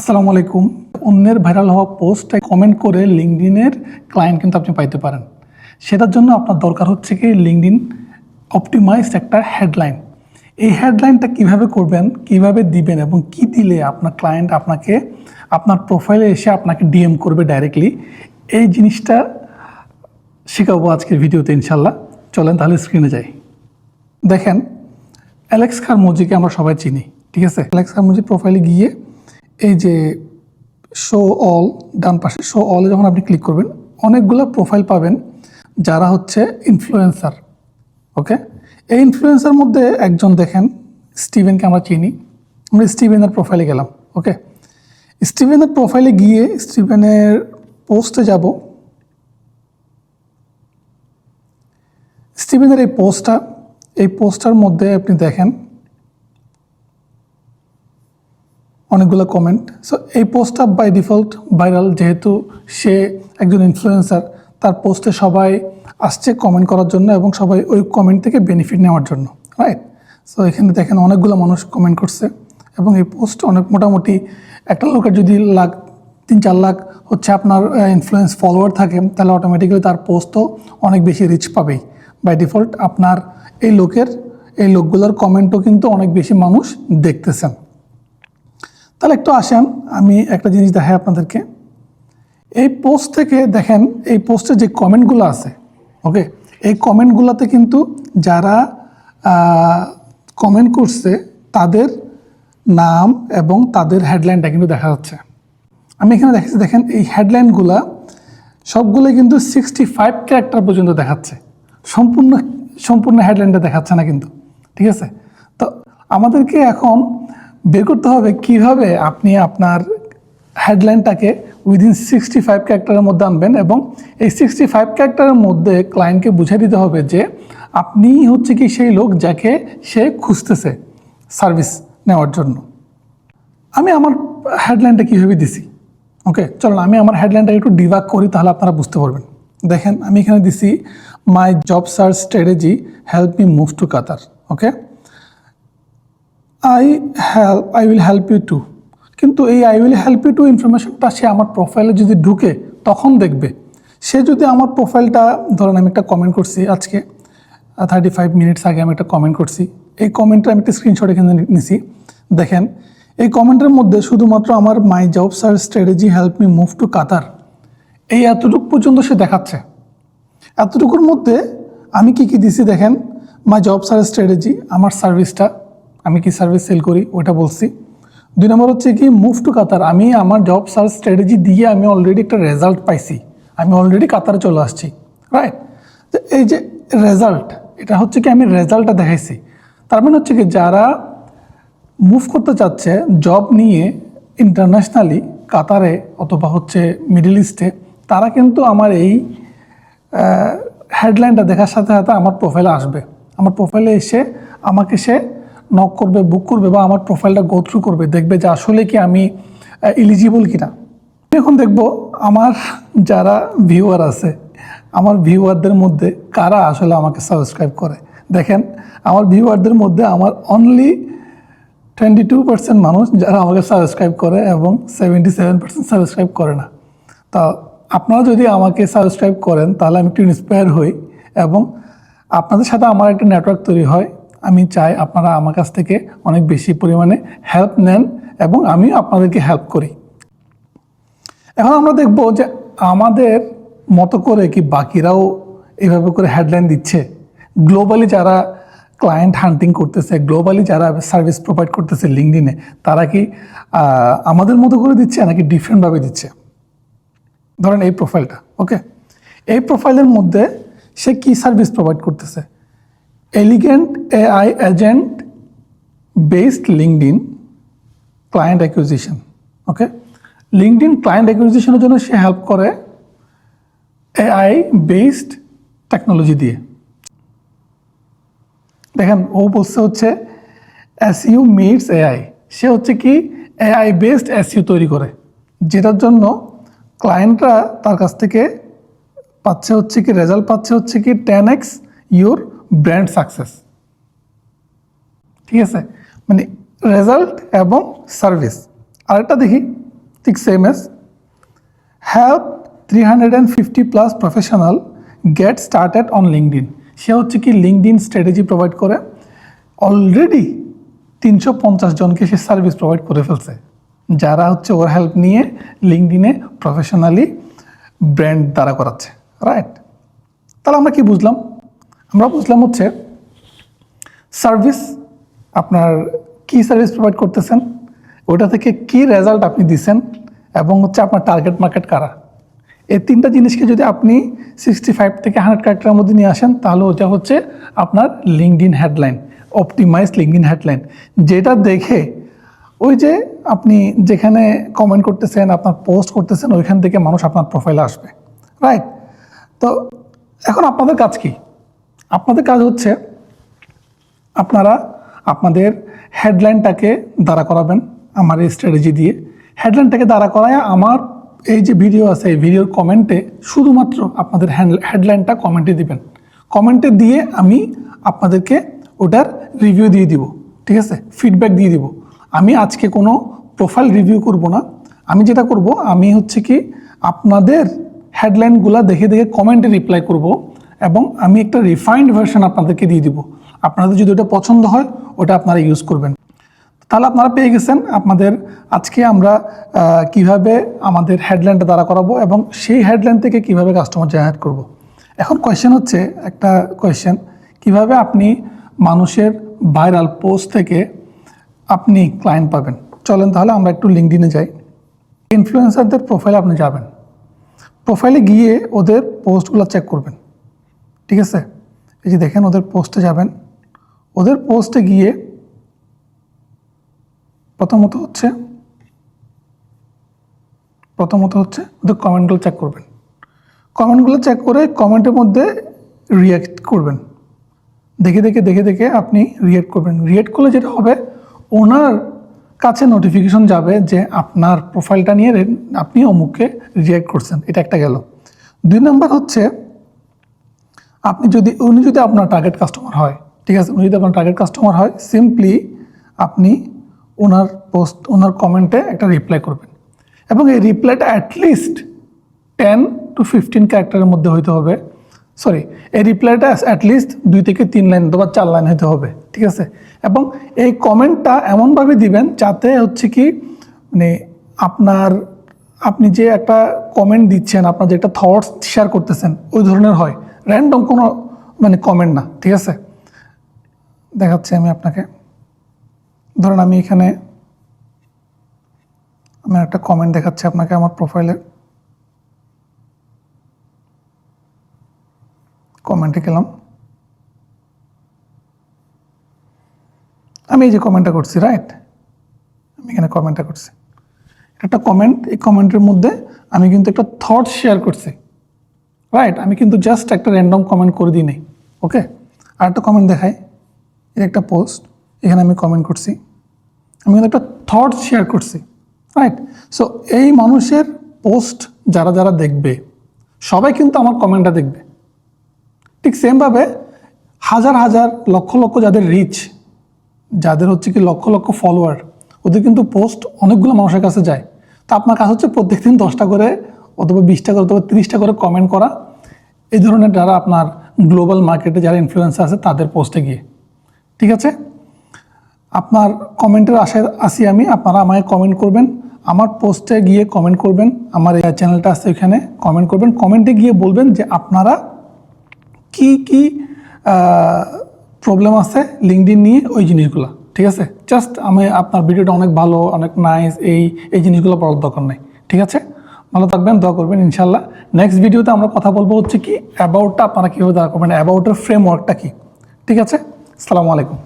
আসসালামু আলাইকুম। অন্যের ভাইরাল হওয়া পোস্টে কমেন্ট করে লিঙ্কডিনের ক্লায়েন্ট কিন্তু আপনি পাইতে পারেন। সেটার জন্য আপনার দরকার হচ্ছে কি লিঙ্কডিন অপটিমাইজড একটা হেডলাইন এই হেডলাইনটা কীভাবে করবেন, কীভাবে দিবেন এবং কি দিলে আপনার ক্লায়েন্ট আপনাকে, আপনার প্রোফাইলে এসে আপনাকে ডিএম করবে ডাইরেক্টলি এই জিনিসটা শেখাবো আজকের ভিডিওতে ইনশাল্লাহ চলেন তাহলে স্ক্রিনে যাই। দেখেন অ্যালেক্স খারমুজিকে আমরা সবাই চিনি, ঠিক আছে? অ্যালেক্স খারমুজি প্রোফাইলে গিয়ে এই যে শো অল ডান পাশে শো অলে যখন আপনি ক্লিক করবেন, অনেকগুলো প্রোফাইল পাবেন যারা হচ্ছে ইনফ্লুয়েন্সার ওকে এই ইনফ্লুয়েন্সার মধ্যে একজন দেখেন স্টিভেনকে আমরা চিনি। আমরা স্টিভেনের প্রোফাইলে গেলাম ওকে স্টিভেনের প্রোফাইলে গিয়ে স্টিভেনের পোস্টে যাব। স্টিভেনের এই পোস্টটা এই পোস্টটার মধ্যে আপনি দেখেন অনেকগুলো কমেন্ট সো এই পোস্টটা বাই ডিফল্ট ভাইরাল যেহেতু সে একজন ইনফ্লুয়েন্সার তার পোস্টে সবাই আসছে কমেন্ট করার জন্য এবং সবাই ওই কমেন্ট থেকে বেনিফিট নেওয়ার জন্য রাইট সো এখানে দেখেন অনেকগুলো মানুষ কমেন্ট করছে এবং এই পোস্ট অনেক মোটামুটি একটা লোকের যদি লাখ, তিন চার লাখ হচ্ছে আপনার ইনফ্লুয়েন্স ফলোয়ার থাকে, তাহলে অটোমেটিক্যালি তার পোস্টও অনেক বেশি রিচ পাবেই। বাই ডিফল্ট আপনার এই লোকের, এই লোকগুলোর কমেন্টও কিন্তু অনেক বেশি মানুষ দেখতেছেন। তাহলে একটু আসেন, আমি একটা জিনিস দেখাই আপনাদেরকে। এই পোস্ট থেকে দেখেন, এই পোস্টে যে কমেন্টগুলো আছে ওকে এই কমেন্টগুলোতে কিন্তু যারা কমেন্ট করছে, তাদের নাম এবং তাদের হেডলাইনটা কিন্তু দেখা যাচ্ছে। আমি এখানে দেখেছি দেখেন, এই হেডলাইনগুলা সবগুলো কিন্তু সিক্সটি ফাইভ ক্যারেক্টার পর্যন্ত দেখাচ্ছে। সম্পূর্ণ সম্পূর্ণ হেডলাইনটা দেখাচ্ছে না কিন্তু, ঠিক আছে? তো আমাদেরকে এখন বের করতে হবে কীভাবে আপনি আপনার হেডলাইনটাকে উইদিন সিক্সটি ফাইভ ক্যারেক্টারের মধ্যে আনবেন এবং এই সিক্সটি ফাইভ ক্যারেক্টারের মধ্যে ক্লায়েন্টকে বুঝিয়ে দিতে হবে যে আপনি হচ্ছে কি সেই লোক যাকে সে খুঁজতেছে সার্ভিস নেওয়ার জন্য। আমি আমার হেডলাইনটা কীভাবে দিছি? ওকে চলুন, আমি আমার হেডলাইনটা একটু ডিভাগ করি, তাহলে আপনারা বুঝতে পারবেন। দেখেন, আমি এখানে দিছি my job search strategy help me move to Qatar okay I help I will help you too কিন্তু এই I will help you too ইনফরমেশনটা সে আমার প্রোফাইলে যদি ঢুকে, তখন দেখবে। সে যদি আমার প্রোফাইলটা ধরেন আমি একটা কমেন্ট করছি আজকে থার্টি ফাইভ মিনিটস আগে আমি একটা কমেন্ট করছি, এই কমেন্টটা আমি একটা স্ক্রিনশট এখানে নিছি। দেখেন, এই কমেন্টের মধ্যে শুধুমাত্র আমার my job search strategy help me move to Qatar এই এতটুকু পর্যন্ত সে দেখাচ্ছে। এতটুকুর মধ্যে আমি কি কি দিছি দেখেন? মাই জব সার্চ স্ট্র্যাটেজি আমার সার্ভিসটা আমি কি সার্ভিস সেল করি? ওটা বলছি। দুই নম্বর হচ্ছে কি মুভ টু কাতার আমি আমার জব সার্চ স্ট্র্যাটেজি দিয়ে আমি অলরেডি একটা রেজাল্ট পাইছি। আমি অলরেডি কাতারে চলে আসছি রাইট এই যে রেজাল্ট এটা হচ্ছে কি আমি রেজাল্টটা দেখাইছি। তার মানে হচ্ছে কি, যারা মুভ করতে চাচ্ছে জব নিয়ে ইন্টারন্যাশনালি কাতারে অথবা হচ্ছে মিডল ইস্টে তারা কিন্তু আমার এই হেডলাইনটা দেখার সাথে সাথে আমার প্রোফাইলে আসবে। আমার প্রোফাইলে এসে আমাকে সে নক করবে বুক করবে বা আমার প্রোফাইলটা গো থ্রু করবে, দেখবে যে আসলে কি আমি ইলিজিবল কিনা। এখন দেখব আমার যারা ভিউয়ার আছে, আমার ভিউয়ারদের মধ্যে কারা আসলে আমাকে সাবস্ক্রাইব করে। দেখেন, আমার ভিউয়ারদের মধ্যে আমার অনলি টোয়েন্টি টু পার্সেন্ট মানুষ যারা আমাকে সাবস্ক্রাইব করে এবং সেভেন্টি সেভেন পার্সেন্ট সাবস্ক্রাইব করে না। তা আপনারা যদি আমাকে সাবস্ক্রাইব করেন, তাহলে আমি একটু ইন্সপায়ার হই এবং আপনাদের সাথে আমার একটা নেটওয়ার্ক তৈরি হয়। আমি চাই আপনারা আমার কাছ থেকে অনেক বেশি পরিমাণে হেল্প নেন এবং আমি আপনাদেরকে হেল্প করি। এখন আমরা দেখব যে আমাদের মতো করে কি বাকিরাও এভাবে করে হেডলাইন দিচ্ছে। গ্লোবালি যারা ক্লায়েন্ট হান্টিং করতেছে গ্লোবালি যারা সার্ভিস প্রোভাইড করতেছে লিঙ্কডিনে তারা কি আমাদের মতো করে দিচ্ছে নাকি ডিফারেন্টভাবে দিচ্ছে? ধরেন এই প্রোফাইলটা ওকে এই প্রোফাইলের মধ্যে সে কি সার্ভিস প্রোভাইড করতেছে? Elegant AI agent based LinkedIn client acquisition okay LinkedIn client অ্যাকুইজিশনের জন্য সে হেল্প করে এআই বেসড টেকনোলজি দিয়ে। দেখেন, ও বলছে হচ্ছে এসইউ মিটস এআই সে হচ্ছে কি এআই বেসড এসইউ তৈরি করে, যেটার জন্য ক্লায়েন্টরা তার কাছ থেকে পাচ্ছে হচ্ছে কি রেজাল্ট পাচ্ছে হচ্ছে কি ten X your brand success ঠিক আছে? মানে রেজাল্ট এবং সার্ভিস আরেকটা দেখি, ঠিক same as help three hundred and fifty plus professional get started on LinkedIn সে হচ্ছে কি লিঙ্কডিন স্ট্র্যাটেজি প্রোভাইড করে। অলরেডি তিনশো পঞ্চাশ জনকে সে সার্ভিস প্রোভাইড করে ফেলছে। যারা হচ্ছে ওর হেল্প নিয়ে লিঙ্কডিনে প্রফেশনালি ব্র্যান্ড দ্বারা করাচ্ছে। রাইট তাহলে আমরা কি বুঝলাম? আমরা বুঝলাম হচ্ছে সার্ভিস আপনার কি সার্ভিস প্রোভাইড করতেছেন ওটা থেকে কি রেজাল্ট আপনি দিছেন এবং হচ্ছে আপনার টার্গেট মার্কেট কারা। এই তিনটা জিনিসকে যদি আপনি সিক্সটি ফাইভ থেকে হান্ড্রেড ক্যারেক্টারের মধ্যে নিয়ে আসেন, তাহলে ওটা হচ্ছে আপনার LinkedIn headline optimize LinkedIn headline যেটা দেখে ওই যে আপনি যেখানে কমেন্ট করতেছেন, আপনার পোস্ট করতেছেন, ওইখান থেকে মানুষ আপনার প্রোফাইলে আসবে রাইট তো এখন আপনাদের কাজ কি? আপনাদের কাজ হচ্ছে আপনারা আপনাদের হেডলাইনটাকে দাঁড়া করাবেন আমার এই স্ট্র্যাটেজি দিয়ে। হেডলাইনটাকে দাঁড়া করায় আমার এই যে ভিডিও আছে, এই ভিডিওর কমেন্টে শুধুমাত্র আপনাদের হ্যান্ড হেডলাইনটা কমেন্টে দিবেন। কমেন্টে দিয়ে আমি আপনাদেরকে ওটার রিভিউ দিয়ে দিব, ঠিক আছে? ফিডব্যাক দিয়ে দিব। আমি আজকে কোনো প্রোফাইল রিভিউ করব না। আমি যেটা করব, আমি হচ্ছে কি আপনাদের হেডলাইনগুলো দেখে দেখে কমেন্টে রিপ্লাই করব। এবং আমি একটা রিফাইন্ড ভার্সন আপনাদেরকে দিয়ে দিব। আপনাদের যদি ওটা পছন্দ হয়, ওটা আপনারা ইউজ করবেন। তাহলে আপনারা পেয়ে গেছেন আপনাদের আজকে আমরা কীভাবে আমাদের হেডলাইনটা দাঁড়া করাবো এবং সেই হেডলাইন থেকে কীভাবে কাস্টমার জেনারেট করব। এখন কোয়েশ্চেন হচ্ছে, একটা কোয়েশ্চেন কীভাবে আপনি মানুষের ভাইরাল পোস্ট থেকে আপনি ক্লায়েন্ট পাবেন? চলেন তাহলে আমরা একটু লিঙ্কডিনে যাই। ইনফ্লুয়েন্সারদের প্রোফাইলে আপনি যাবেন। প্রোফাইলে গিয়ে ওদের পোস্টগুলো চেক করবেন। ঠিক আছে? এই যে দেখেন, ওদের পোস্টে যাবেন। ওদের পোস্টে গিয়ে প্রথমত হচ্ছে প্রথমত হচ্ছে ওদের কমেন্টগুলো চেক করবেন। কমেন্টগুলো চেক করে কমেন্টের মধ্যে রিয়াক্ট করবেন। দেখে দেখে দেখে দেখে আপনি রিয়েক্ট করবেন। রিয়েক্ট করলে যেটা হবে, ওনার কাছে নোটিফিকেশন যাবে যে আপনার প্রোফাইলটা নিয়ে আপনি অমুককে রিয়েক্ট করছেন। এটা একটা গেল। দুই নম্বর হচ্ছে আপনি যদি, উনি যদি আপনার টার্গেট কাস্টমার হয়, ঠিক আছে, উনি যদি আপনার টার্গেট কাস্টমার হয় সিম্পলি আপনি ওনার পোস্ট ওনার কমেন্টে একটা রিপ্লাই করবেন। এবং এই রিপ্লাইটা at least ten to fifteen ক্যারেক্টারের মধ্যে হইতে হবে। সরি এই রিপ্লাইটা অ্যাটলিস্ট দুই থেকে তিন লাইন অথবা চার লাইন হতে হবে, ঠিক আছে? এবং এই কমেন্টটা এমনভাবে দিবেন যাতে হচ্ছে কি মানে আপনার, আপনি যে একটা কমেন্ট দিচ্ছেন, আপনার যে একটা থটস শেয়ার করতেছেন, ওই ধরনের হয়। র্যান্ডম কোনো মানে কমেন্ট না, ঠিক আছে? দেখাচ্ছি আমি আপনাকে। ধরুন আমি এখানে আমি একটা কমেন্ট দেখাচ্ছি আপনাকে আমার প্রোফাইলে কমেন্টে গেলাম। আমি এই যে কমেন্টটা করছি রাইট আমি এখানে কমেন্টটা করছি। একটা কমেন্ট এই কমেন্টের মধ্যে আমি কিন্তু একটা থট শেয়ার করছি। রাইট আমি কিন্তু জাস্ট একটা র্যান্ডম কমেন্ট করে দিই ওকে আর একটা কমেন্ট দেখাই এটা একটা পোস্ট এখানে আমি কমেন্ট করছি। আমি কিন্তু একটা থট শেয়ার করছি রাইট সো এই মানুষের পোস্ট যারা যারা দেখবে, সবাই কিন্তু আমার কমেন্টটা দেখবে। ঠিক সেমভাবে হাজার হাজার, লক্ষ লক্ষ যাদের রিচ যাদের হচ্ছে কি লক্ষ লক্ষ ফলোয়ার ওদের কিন্তু পোস্ট অনেকগুলো মানুষের কাছে যায়। তো আপনার কাছে হচ্ছে প্রত্যেকদিন দশটা করে অথবা বিশটা করে অথবা তিরিশটা করে কমেন্ট করা। এই ধরনের যারা আপনার গ্লোবাল মার্কেটে যারা ইনফ্লুয়েন্সার আছে, তাদের পোস্টে গিয়ে। ঠিক আছে? আপনার কমেন্টের আশায় আসি আমি। আপনারা আমায় কমেন্ট করবেন। আমার পোস্টে গিয়ে কমেন্ট করবেন। আমার এই চ্যানেলটা আছে ওইখানে কমেন্ট করবেন। কমেন্টে গিয়ে বলবেন যে আপনারা কি কি প্রবলেম আছে লিঙ্কডিন নিয়ে ওই জিনিসগুলো। ঠিক আছে? জাস্ট আমি আপনার ভিডিওটা অনেক ভালো, অনেক নাইস এই এই জিনিসগুলো বলার দরকার নেই। ঠিক আছে? ভালো থাকবেন, দোয়া করবেন ইনশাল্লাহ নেক্সট ভিডিওতে আমরা কথা বলব হচ্ছে কি অ্যাবাউটটা আপনারা কীভাবে দাঁড়া করবেন অ্যাবাউটের ফ্রেমওয়ার্কটা কি। ঠিক আছে? সালামু আলাইকুম।